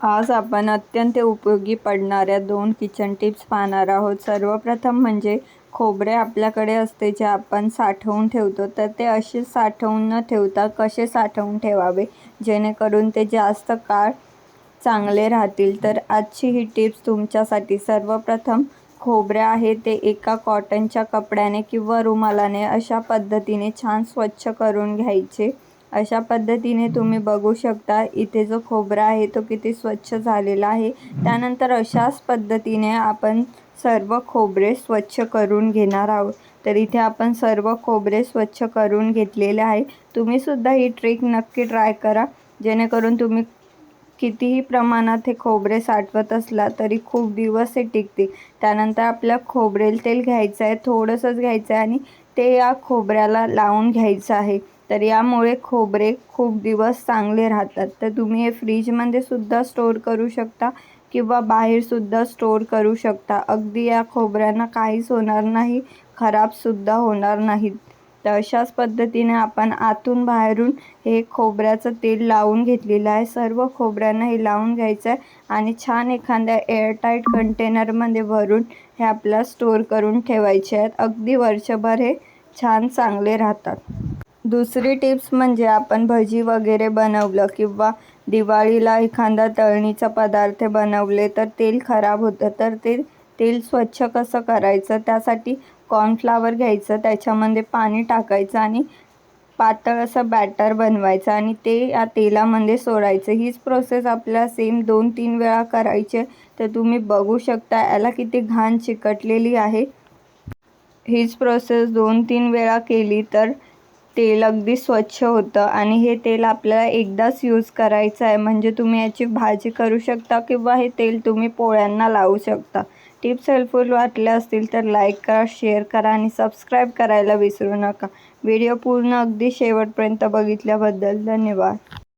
आज आपण अत्यंत उपयोगी पडणाऱ्या दोन किचन टिप्स पाहणार आहोत. सर्वप्रथम म्हणजे खोबरे आपल्याकडे असते जे आपण साठवून ठेवतो. तर ते असे साठवून न ठेवता कसे साठवून ठेवावे? जेणेकरून ते जास्त काळ चांगले राहतील. तर आजची ही टिप्स तुमच्यासाठी. सर्वप्रथम खोबरे आहे ते एका कॉटनच्या कपड्याने किंवा रुमालाने अशा पद्धतीने छान स्वच्छ करून घ्यायचे. अशा पद्धतीने तुम्ही बघू शकता इथे जो खोबरा आहे तो किती स्वच्छ झालेला आहे. त्यानंतर अशाच पद्धतीने आपण सर्व खोबरे स्वच्छ करून घेणार आहोत. तर इथे आपण सर्व खोबरे स्वच्छ करून घेतलेले आहे. तुम्हीसुद्धा ही ट्रिक नक्की ट्राय करा. जेणेकरून तुम्ही कितीही प्रमाणात हे खोबरे साठवत असला तरी खूप दिवस हे टिकते त्यानंतर आपल्या खोबरेल तेल घ्यायचं आहे थोडंसंच घ्यायचं आहे आणि ते या खोबऱ्याला लावून घ्यायचं आहे. तर यामुळे खोबरे खूप दिवस चांगले राहतात. तर तुम्ही हे फ्रीजमध्ये सुद्धा स्टोअर करू शकता किंवा बाहेरसुद्धा स्टोअर करू शकता. अगदी या खोबऱ्यांना काहीच होणार नाही खराबसुद्धा होणार नाहीत. तर अशाच पद्धतीने आपण आतून बाहेरून हे खोबऱ्याचं तेल लावून घेतलेलं आहे. सर्व खोबऱ्यांना हे लावून घ्यायचं आहे आणि छान एखाद्या एअरटाईट कंटेनरमध्ये भरून हे आपल्याला स्टोअर करून ठेवायचे आहेत. अगदी वर्षभर हे छान चांगले राहतात. दुसरी टिप्स म्हणजे आपण भजी वगैरे बनवलं किंवा दिवाळीला एखादा तळणीचा पदार्थ बनवले तर तेल खराब होतं. तर ते तेल स्वच्छ कसं करायचं? त्यासाठी कॉर्नफ्लावर घ्यायचं त्याच्यामध्ये पाणी टाकायचं आणि पातळ असं बॅटर बनवायचं आणि ते या तेलामध्ये सोडायचं. हीच प्रोसेस आपल्याला सेम दोन तीन वेळा करायची तर तुम्ही बघू शकता याला किती घाण चिकटलेली आहे. हीच प्रोसेस दोन तीन वेळा केली तर तेल अगदी स्वच्छ होतं आणि हे तेल आपल्याला एकदाच यूज करायचं आहे. म्हणजे तुम्ही याची भाजी करू शकता किंवा हे तेल तुम्ही पोळ्यांना लावू शकता. टिप्स हेल्पफुल वाटल्या असतील तर लाईक करा शेअर करा आणि सबस्क्राईब करायला विसरू नका. व्हिडिओ पूर्ण अगदी शेवटपर्यंत बघितल्याबद्दल धन्यवाद.